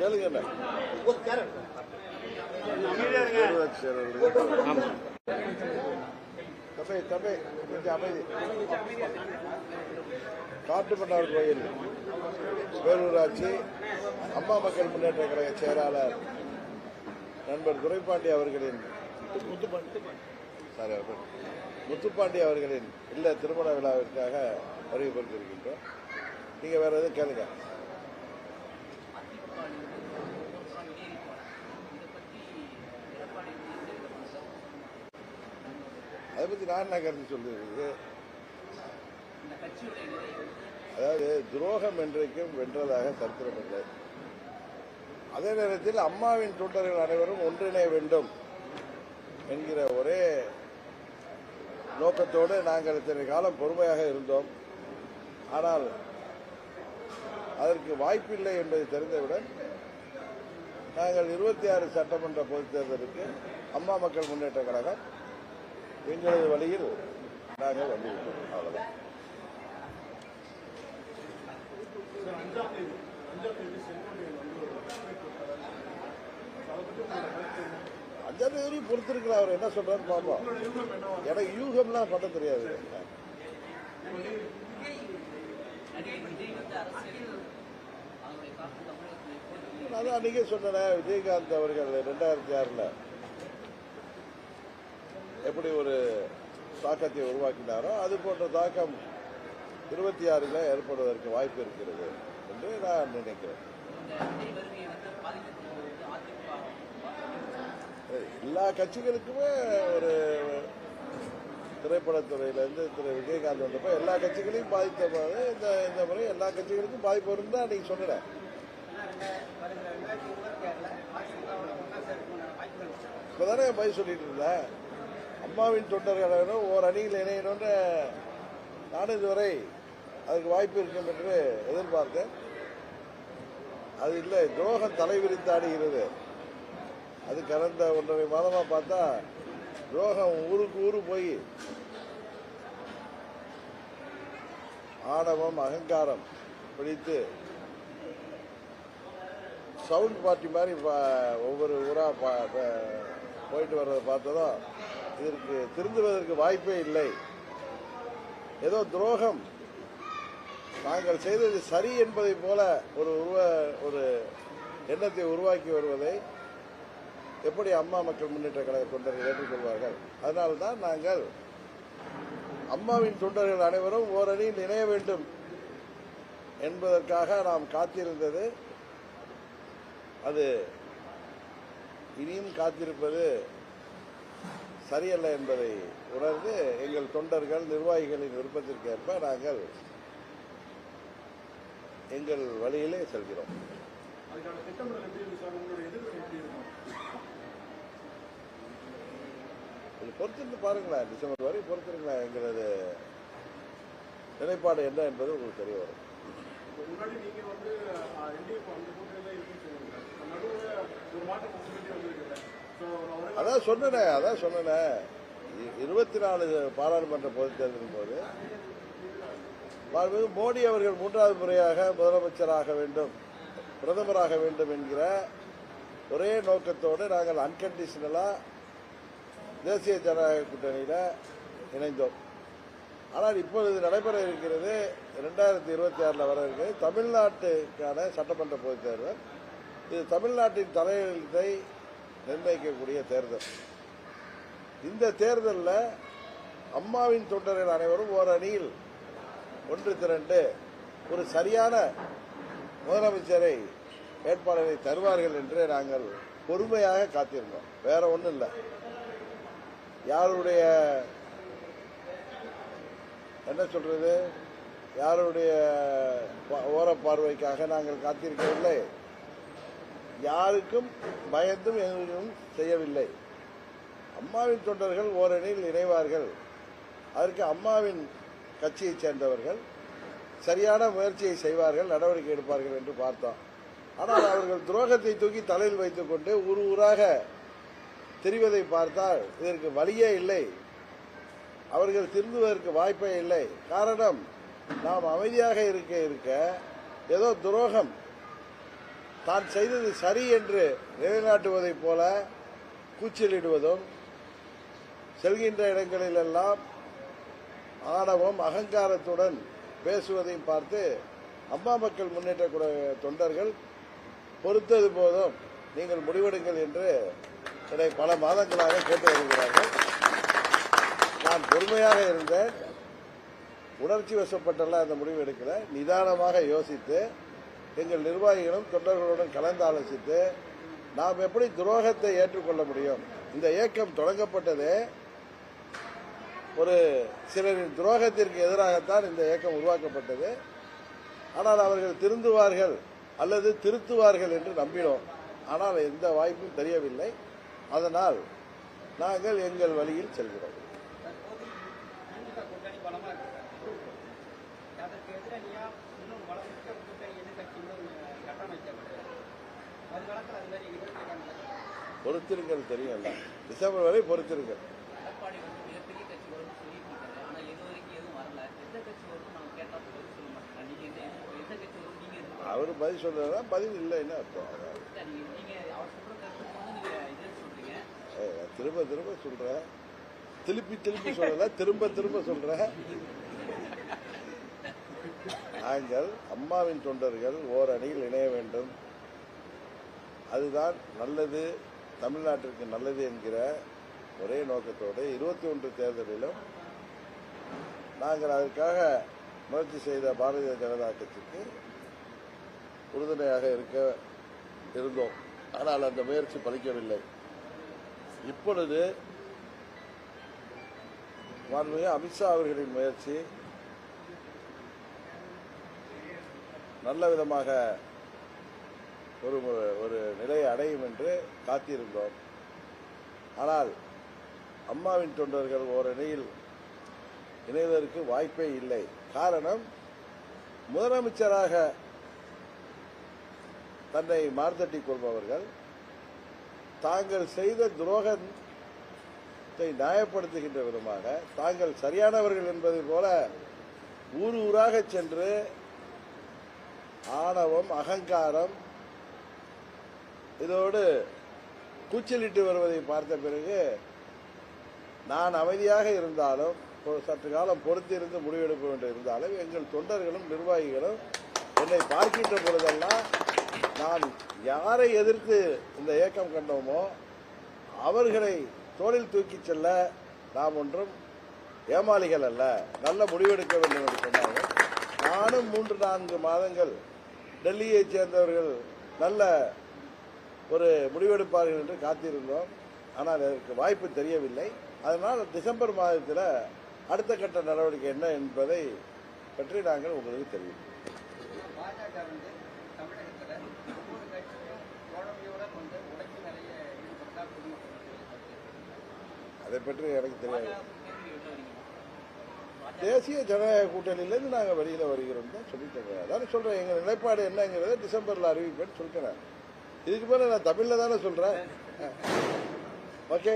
கேளுங்க என்ன தம்பி தம்பி கொஞ்சம் அமைதி. காட்டுமன்னார் கோயில் பேரூராட்சி அம்மா மக்கள் முன்னேற்ற கழக செயலாளர் நண்பர் துரைப்பாண்டி அவர்களின் சாரி அவர்கள் முத்துப்பாண்டி அவர்களின் இல்ல திருமண விழாவிற்காக வருகை புரிந்திருக்கின்றோம். நீங்க வேற எதுவும் கேளுங்க. அதை பற்றி நான் என்ன கருத்து சொல்லுறது? அதாவது துரோகம் என்றைக்கும் வென்றதாக சரித்திரமில்லை அதே நேரத்தில் அம்மாவின் தொண்டர்கள் அனைவரும் ஒன்றிணைய வேண்டும் என்கிற ஒரே நோக்கத்தோடு நாங்கள் இத்தனை காலம் பொறுமையாக இருந்தோம். ஆனால் அதற்கு வாய்ப்பில்லை என்பதை தெரிந்தவுடன் நாங்கள் இருபத்தி ஆறு சட்டமன்ற பொதுத் தேர்தலுக்கு அம்மா மக்கள் முன்னேற்ற கழகம் எங்களது வழியில் நாங்கள் வந்துவிட்டோம் அவ்வளவுதான். அஞ்சாம் தேதி பொறுத்திருக்கிறார். அவர் என்ன சொல்றாரு பாப்போம் எனக்கு யூகம்லாம் பண்ண தெரியாது. அதான் அன்னைக்கே சொன்னேன் விஜயகாந்த் அவர்கள் ரெண்டாயிரத்தி ஆறுல. எப்படி ஒரு தாக்கத்தை உருவாக்கினாரோ அது போன்ற தாக்கம் இருபத்தி ஆறில் ஏற்படுவதற்கு வாய்ப்பு இருக்கிறது என்று நான் நினைக்கிறேன். எல்லா கட்சிகளுக்குமே ஒரு திரைப்படத்துறையிலேருந்து திரு விஜயகாந்த் வந்தப்போ எல்லா கட்சிகளையும் பாதித்த போது இந்த இந்த முறை எல்லா கட்சிகளுக்கும் பாதிப்பு வரும் தான் நீங்கள் சொன்னேன். இப்பதானே பதில் சொல்லிட்டு இருந்தேன். அம்மாவின் தொண்டர்கள் ஓர் அணியில் இணையணும்னு நானும் இதுவரை அதுக்கு வாய்ப்பு இருக்கும் என்று எதிர்பார்த்தேன். அது இல்லை துரோகம் தலைவிரித்தாடுகிறது அது கடந்த ஒன்றரை மாதமா பார்த்தா துரோகம் ஊருக்கு ஊரு போய் ஆணவம் அகங்காரம் பிடித்து சவுண்ட் பார்ட்டி மாதிரி ஒவ்வொரு ஊரா பா- போயிட்டு வர்றதை பார்த்ததும் இதற்கு திருந்துவதற்கு வாய்ப்பே இல்லை. ஏதோ துரோகம். நாங்கள் செய்தது சரி என்பதை போல ஒரு உருவ ஒரு எண்ணத்தை உருவாக்கி வருவதை எப்படி அம்மா மக்கள் முன்னேற்ற கழக தொண்டர்கள் ஏற்றுக்கொள்வார்கள்? அதனால்தான் நாங்கள் அம்மாவின் தொண்டர்கள் அனைவரும் ஓரணியில் இணைய வேண்டும் என்பதற்காக நாம் காத்திருந்தது. அது இனியும் காத்திருப்பது சரியல்ல என்பதை உணர்ந்து எங்கள் தொண்டர்கள் நிர்வாகிகளின் விருப்பத்திற்கேற்ப நாங்கள் எங்கள் வழியிலே செல்கிறோம். பொறுத்திருந்து பாருங்களேன். டிசம்பர் வரை பொறுத்திருங்களேன். எங்களது நிலைப்பாடு என்ன என்பது உங்களுக்கு தெரிய வரும். முன்னாடி நீங்க வந்து அதான் சொன்னனே அதான் சொன்னனே. இருபத்தி நாலு பாராளுமன்ற பொதுத் தேர்தலின் போது மாண்புமிகு மோடி அவர்கள் மூன்றாவது முறையாக முதலமைச்சராக வேண்டும் பிரதமராக வேண்டும் என்கிற ஒரே நோக்கத்தோடு நாங்கள் அன்கண்டிஷனலா தேசிய ஜனநாயக கூட்டணியில இணைந்தோம். ஆனால் இப்பொழுது நடைபெற இருக்கிறது இரண்டாயிரத்தி இருபத்தி ஆறில் வர இருக்கிறது தமிழ்நாட்டுக்கான சட்டமன்ற பொதுத் தேர்தல். இது தமிழ்நாட்டின் தலையெழுத்தை நிர்ணயிக்கக்கூடிய தேர்தல். இந்த தேர்தலில் அம்மாவின் தொண்டர்கள் அனைவரும் ஓர் அணியில் ஒன்று திரண்டு ஒரு சரியான முதலமைச்சரை வேட்பாளரை தருவார்கள் என்று நாங்கள் பொறுமையாக காத்திருந்தோம். வேற ஒன்றும் இல்லை. யாருடைய என்ன சொல்றது? யாருடைய ஓரப்பார்வைக்காக நாங்கள் காத்திருக்கவில்லை. யாருக்கும் பயந்தும் எதுவும் செய்யவில்லை. அம்மாவின் தொண்டர்கள் ஓரணியில் இணைவார்கள். அதற்கு அம்மாவின் கட்சியைச் சேர்ந்தவர்கள் சரியான முயற்சியை செய்வார்கள் நடவடிக்கை எடுப்பார்கள் என்று பார்த்தோம். ஆனால் அவர்கள் துரோகத்தை தூக்கி தலையில் வைத்துக் கொண்டு ஊர் ஊராக தெரிவதை பார்த்தால் இதற்கு வழியே இல்லை. அவர்கள் திருந்துவதற்கு வாய்ப்பே இல்லை. காரணம் நாம் அமைதியாக இருக்க இருக்க ஏதோ துரோகம் தான் செய்தது சரி என்று நிலைநாட்டுவதைப் போல கூச்சலிடுவதும் செல்கின்ற இடங்களிலெல்லாம் ஆணவம் அகங்காரத்துடன் பேசுவதையும் பார்த்து அம்மா மக்கள் முன்னேற்ற தொண்டர்கள் பொறுத்தது போதும் நீங்கள் முடிவெடுங்கள் என்று என்னை பல மாதங்களாக கேட்டு வருகிறார்கள். நான் பொறுமையாக இருந்தேன். உணர்ச்சி வசப்பட்டெல்லாம் அந்த முடிவு எடுக்கல. நிதானமாக யோசித்து எங்கள் நிர்வாகிகளும் தொண்டர்களுடன் கலந்து ஆலோசித்து நாம் எப்படி துரோகத்தை ஏற்றுக்கொள்ள முடியும்? இந்த இயக்கம் தொடங்கப்பட்டதே ஒரு சிலரின் துரோகத்திற்கு எதிராகத்தான் இந்த இயக்கம் உருவாக்கப்பட்டது. ஆனால் அவர்கள் திருந்துவார்கள் அல்லது திருத்துவார்கள் என்று நம்பினோம். ஆனால் எந்த வாய்ப்பும் தெரியவில்லை. அதனால் நாங்கள் எங்கள் வழியில் செல்கிறோம் தற்போது திமுக கூட்டணி பலமா இருக்கு சார் அதற்கு எதிரணியா இன்னும் பலமிக்க கூட்டணி எதிர்கட்சி இன்னும் கட்டமைக்கப்பட்டது வருங்காலத்தில் அது மாதிரி நிகழ்ச்சி பொறுத்திருங்கள் தெரியும்ல டிசம்பர் வரை பொறுத்திருங்கள் எடப்பாடி வந்து மிகப்பெரிய கட்சி வரும்னு சொல்லிட்டு இருக்காரு ஆனா இது வரைக்கும் எதுவும் வரல எந்த கட்சி வரும் நம்ம கேட்டா பதில் சொல்ல மாட்டாங்க நீங்க எந்த எந்த கட்சி வரும் நீங்க எதிர்பார்க்கறீங்க? அவர் பதில் சொல்றதா பதில் இல்லைன்னு அர்த்தம் அதான். பொறுத்திருங்கள் தெரியும். டிசம்பர் வரை பொறுத்திருங்கள் அவர் பதில் நீங்க பதில் இல்லை என்ன அர்த்தம்? திரும்ப திரும்ப சொல்றேன் திருப்பி திருப்பி சொல்லல திரும்ப திரும்ப சொல்றேன் நாங்கள் அம்மாவின் தொண்டர்கள் ஓர் அணியில் இணைய வேண்டும். அதுதான் நல்லது தமிழ்நாட்டிற்கு நல்லது என்கிற ஒரே நோக்கத்தோடு இருபத்தி ஒன்று தேர்தலிலும் நாங்கள் அதற்காக முயற்சி செய்த பாரதிய ஜனதா கட்சிக்கு உறுதுணையாக இருக்க இருந்தோம். ஆனால் அந்த முயற்சி பலிக்கவில்லை. இப்பொழுது மாண்புமிகு அமித்ஷா அவர்களின் முயற்சி நல்ல விதமாக ஒரு ஒரு நிலையை அடையும் என்று காத்திருந்தோம். ஆனால் அம்மாவின் தொண்டர்கள் ஓரணியில் இணைவதற்கு வாய்ப்பே இல்லை. காரணம் முதலமைச்சராக தன்னை மார்த்தட்டிக் கொள்பவர்கள் தாங்கள் செய்த துரோகத்தை நியாயப்படுத்துகின்ற விதமாக தாங்கள் சரியானவர்கள் என்பதை போல ஊர் ஊராக சென்று ஆணவம் அகங்காரம் இதோடு கூச்சலிட்டு வருவதை பார்த்த பிறகு நான் அமைதியாக இருந்தாலும் சற்று காலம் பொறுத்திருந்து முடிவெடுக்க வேண்டும் இருந்தாலும் எங்கள் தொண்டர்களும் நிர்வாகிகளும் என்னை பார்க்கின்ற பொழுதெல்லாம் நான் யாரை எதிர்த்து இந்த இயக்கம் கண்டோமோ அவர்களை தோளில் தூக்கிச் செல்ல நாம் ஒன்றும் ஏமாளிகள் அல்ல. நல்ல முடிவெடுக்க வேண்டும் என்று சொன்னார்கள். நானும் மூன்று நான்கு மாதங்கள் டெல்லியைச் சேர்ந்தவர்கள் நல்ல ஒரு முடிவெடுப்பார்கள் என்று காத்திருந்தோம். ஆனால் அதற்கு வாய்ப்பு தெரியவில்லை. அதனால் டிசம்பர் மாதத்தில் அடுத்த கட்ட நடவடிக்கை என்ன என்பதை பற்றி நாங்கள் உங்களுக்கு தெரிவிப்போம். அதை பற்றி எனக்கு தெரியாது. தேசிய ஜனநாயக கூட்டணியிலேருந்து நாங்கள் வெளியில் வருகிறோம் தான் சொல்லிட்டேங்க அதான் சொல்கிறேன் எங்கள் நிலைப்பாடு என்னங்கிறத டிசம்பரில் அறிவிப்பேன்னு சொல்லிட்டேன் இதுக்கு மேலே நான் தமிழில் தானே சொல்கிறேன் ஓகே?